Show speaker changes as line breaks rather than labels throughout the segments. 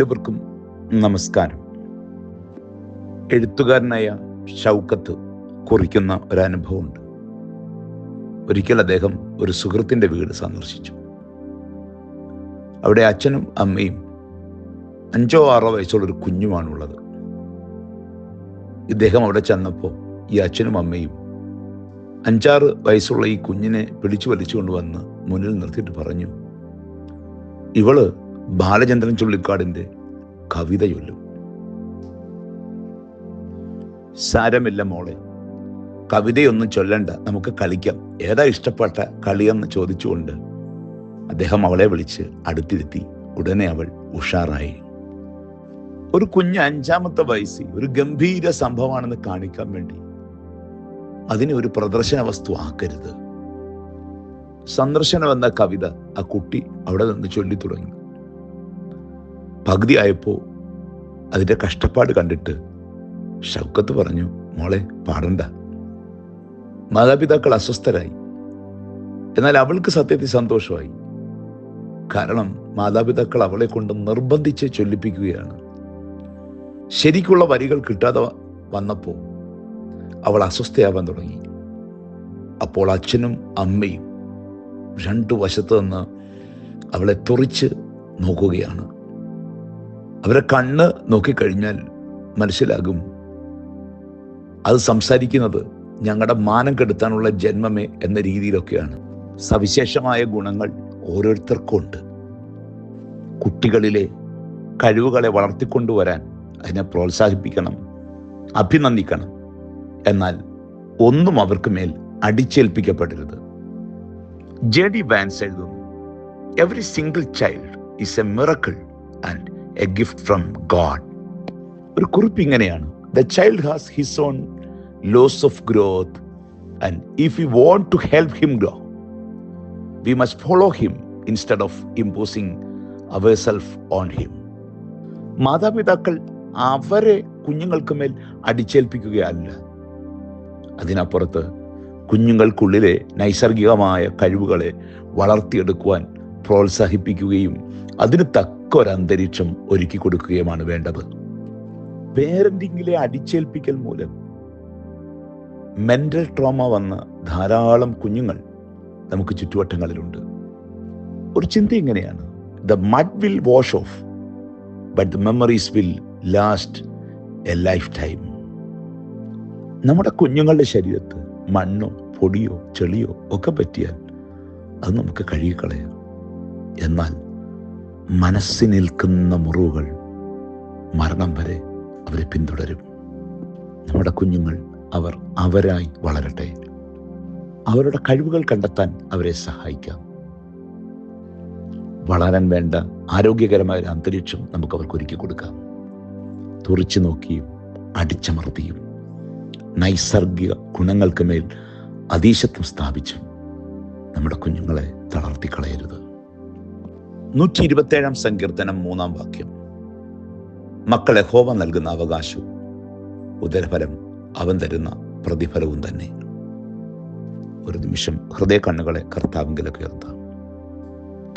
എല്ലാവർക്കും നമസ്കാരം. എഴുത്തുകാരനായ ഷൗക്കത്ത് കുറിക്കുന്ന ഒരനുഭവമുണ്ട്. ഒരിക്കൽ അദ്ദേഹം ഒരു സുഹൃത്തിന്റെ വീട് സന്ദർശിച്ചു. അവിടെ അച്ഛനും അമ്മയും അഞ്ചോ ആറോ വയസ്സുള്ള ഒരു കുഞ്ഞുമാണുള്ളത്. ഇദ്ദേഹം അവിടെ ചെന്നപ്പോൾ ഈ അച്ഛനും അമ്മയും അഞ്ചാറ് വയസ്സുള്ള ഈ കുഞ്ഞിനെ പിടിച്ചു വലിച്ചുകൊണ്ട് വന്ന് മുന്നിൽ നിർത്തിയിട്ട് പറഞ്ഞു ഇവൾ ബാലചന്ദ്രൻ ചുള്ളിക്കാടിന്റെ കവിത ചൊല്ലും സാരമില്ല മോളെ കവിതയൊന്നും ചൊല്ലണ്ട നമുക്ക് കളിക്കാം. ഏതാ ഇഷ്ടപ്പെട്ട കളിയെന്ന് ചോദിച്ചുകൊണ്ട് അദ്ദേഹം അവളെ വിളിച്ച് അടുത്തിരുത്തി. ഉടനെ അവൾ ഉഷാറായി. ഒരു കുഞ്ഞ് അഞ്ചാമത്തെ വയസ്സിൽ ഒരു ഗംഭീര സംഭവമാണെന്ന് കാണിക്കാൻ വേണ്ടി അതിനെ ഒരു പ്രദർശന വസ്തു ആക്കരുത്. സന്ദർശനം എന്ന കവിത ആ കുട്ടി അവിടെ നിന്ന് ചൊല്ലി തുടങ്ങി പകുതി ആയപ്പോൾ അതിന്റെ കഷ്ടപ്പാട് കണ്ടിട്ട് ഷൗക്കത്ത് പറഞ്ഞു മോളെ പാടണ്ട. മാതാപിതാക്കൾ അസ്വസ്ഥരായി. എന്നാൽ അവൾക്ക് സത്യത്തിൽ സന്തോഷമായി. കാരണം മാതാപിതാക്കൾ അവളെ കൊണ്ട് നിർബന്ധിച്ച് ചൊല്ലിപ്പിക്കുകയാണ്. ശരിക്കുള്ള വരികൾ കിട്ടാതെ വന്നപ്പോൾ അവൾ അസ്വസ്ഥയാവാൻ തുടങ്ങി. അപ്പോൾ അച്ഛനും അമ്മയും രണ്ടു വശത്ത് നിന്ന് അവളെ തുറിച്ച് നോക്കുകയാണ്. അവരെ കണ്ണ് നോക്കിക്കഴിഞ്ഞാൽ മനസ്സിലാകും. അത് സംസാരിക്കുന്നത് ഞങ്ങളുടെ മാനം കെടുത്താനുള്ള ജന്മമേ എന്ന രീതിയിലൊക്കെയാണ്. സവിശേഷമായ ഗുണങ്ങൾ ഓരോരുത്തർക്കും ഉണ്ട് കുട്ടികളിലെ കഴിവുകളെ വളർത്തിക്കൊണ്ടുവരാൻ അതിനെ പ്രോത്സാഹിപ്പിക്കണം അഭിനന്ദിക്കണം. എന്നാൽ ഒന്നും അവർക്ക് മേൽ അടിച്ചേൽപ്പിക്കപ്പെടരുത്. ജെ ഡി വാൻസ് എഴുതുന്നു every single child is a miracle and a gift from God ഒരു കുറിപ്പ് ഇങ്ങനെയാണ്. The child has his own laws of growth and if you want to help him grow we must follow him instead of imposing our self on him മാതാപിതാക്കൾ അവരെ കുഞ്ഞുങ്ങൾക്ക് മേൽ അടിച്ചേൽപ്പിക്കുകയല്ല. അതിനപ്പുറത്ത് കുഞ്ഞുങ്ങൾക്കുള്ളിലെ നൈസർഗികമായ കഴിവുകളെ വളർത്തിയെടുക്കുവാൻ പ്രോത്സാഹിപ്പിക്കുകയും അതിന് തക്കൊരന്തരീക്ഷം ഒരുക്കി കൊടുക്കുകയുമാണ് വേണ്ടത്. പേരന്റിങ്ങിലെ അടിച്ചേൽപ്പിക്കൽ മൂലം മെന്റൽ ട്രോമ വന്ന ധാരാളം കുഞ്ഞുങ്ങൾ നമുക്ക് ചുറ്റുവട്ടങ്ങളിലുണ്ട്. ഒരു ചിന്ത ഇങ്ങനെയാണ്. The mud will wash off but the memories will last a lifetime നമ്മുടെ കുഞ്ഞുങ്ങളുടെ ശരീരത്ത് മണ്ണോ പൊടിയോ ചെളിയോ ഒക്കെ പറ്റിയാൽ അത് നമുക്ക് കഴുകിക്കളയാം. എന്നാൽ മനസ്സിൽ നിൽക്കുന്ന മുറിവുകൾ മരണം വരെ അവരെ പിന്തുടരും. നമ്മുടെ കുഞ്ഞുങ്ങൾ അവർ അവരായി വളരട്ടെ. അവരുടെ കഴിവുകൾ കണ്ടെത്താൻ അവരെ സഹായിക്കാം. വളരാൻ വേണ്ട ആരോഗ്യകരമായ ഒരു അന്തരീക്ഷം നമുക്ക് അവർക്ക് ഒരുക്കി കൊടുക്കാം. തുറച്ചു നോക്കിയും അടിച്ചമർത്തിയും നൈസർഗിക ഗുണങ്ങൾക്ക് മേൽ അതീശത്വം സ്ഥാപിച്ചും നമ്മുടെ കുഞ്ഞുങ്ങളെ തളർത്തിക്കളയരുത്. നൂറ്റി ഇരുപത്തേഴാം സങ്കീർത്തനം മൂന്നാം വാക്യം. മക്കളെ ഹോവ നൽകുന്ന അവകാശവും ഉദരഫലം അവൻ തരുന്ന പ്രതിഫലവും തന്നെ. ഒരു നിമിഷം ഹൃദയ കണ്ണുകളെ കർത്താവിങ്കിലൊക്കെ ഉയർത്താം.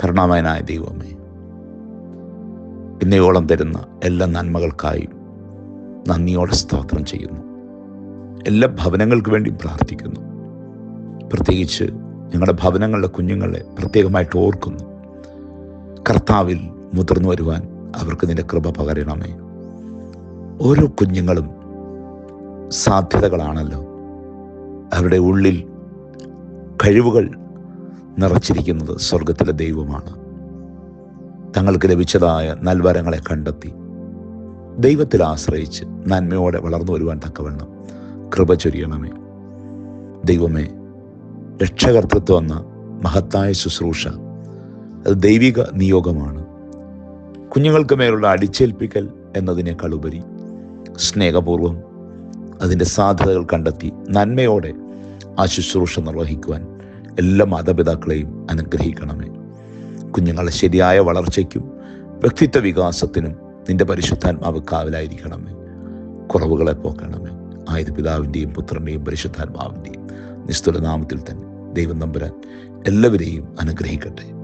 കരുണാമയനായ ദൈവമേ ഇന്നയോളം തരുന്ന എല്ലാ നന്മകൾക്കായും നന്ദിയോടെ സ്തോത്രം ചെയ്യുന്നു. എല്ലാ ഭവനങ്ങൾക്ക് വേണ്ടി പ്രാർത്ഥിക്കുന്നു. പ്രത്യേകിച്ച് ഞങ്ങളുടെ ഭവനങ്ങളുടെ കുഞ്ഞുങ്ങളെ പ്രത്യേകമായിട്ട് ഓർക്കുന്നു. കർത്താവിൽ മുതിർന്നു വരുവാൻ അവർക്ക് നിന്റെ കൃപ പകരണമേ. ഓരോ കുഞ്ഞുങ്ങളും സാധ്യതകളാണല്ലോ. അവരുടെ ഉള്ളിൽ കഴിവുകൾ നിറച്ചിരിക്കുന്നത് സ്വർഗത്തിലെ ദൈവമാണ്. തങ്ങൾക്ക് ലഭിച്ചതായ നൽവരങ്ങളെ കണ്ടെത്തി. ദൈവത്തിൽ ആശ്രയിച്ച് നന്മയോടെ വളർന്നു വരുവാൻ തക്കവണ്ണം കൃപ ചൊരിയണമേ. ദൈവമേ രക്ഷകർത്തൃത്വം എന്ന മഹത്തായ ശുശ്രൂഷ അത് ദൈവിക നിയോഗമാണ്. കുഞ്ഞുങ്ങൾക്ക് മേലുള്ള അടിച്ചേൽപ്പിക്കൽ എന്നതിനേക്കാൾ ഉപരി സ്നേഹപൂർവം അതിന്റെ സാധ്യതകൾ കണ്ടെത്തി നന്മയോടെ ആ ശുശ്രൂഷ നിർവഹിക്കുവാൻ എല്ലാ മാതാപിതാക്കളെയും അനുഗ്രഹിക്കണമേ. കുഞ്ഞുങ്ങളുടെ ശരിയായ വളർച്ചയ്ക്കും വ്യക്തിത്വ വികാസത്തിനും നിന്റെ പരിശുദ്ധാത്മാവ് കാവലായിരിക്കണമേ. കുറവുകളെ പോക്കണമേ. ആയത് പിതാവിന്റെയും പുത്രന്റെയും പരിശുദ്ധാത്മാവിന്റെയും നിസ്തുല നാമത്തിൽ തന്നെ ദൈവം നമ്പുരാൻ എല്ലാവരെയും അനുഗ്രഹിക്കട്ടെ.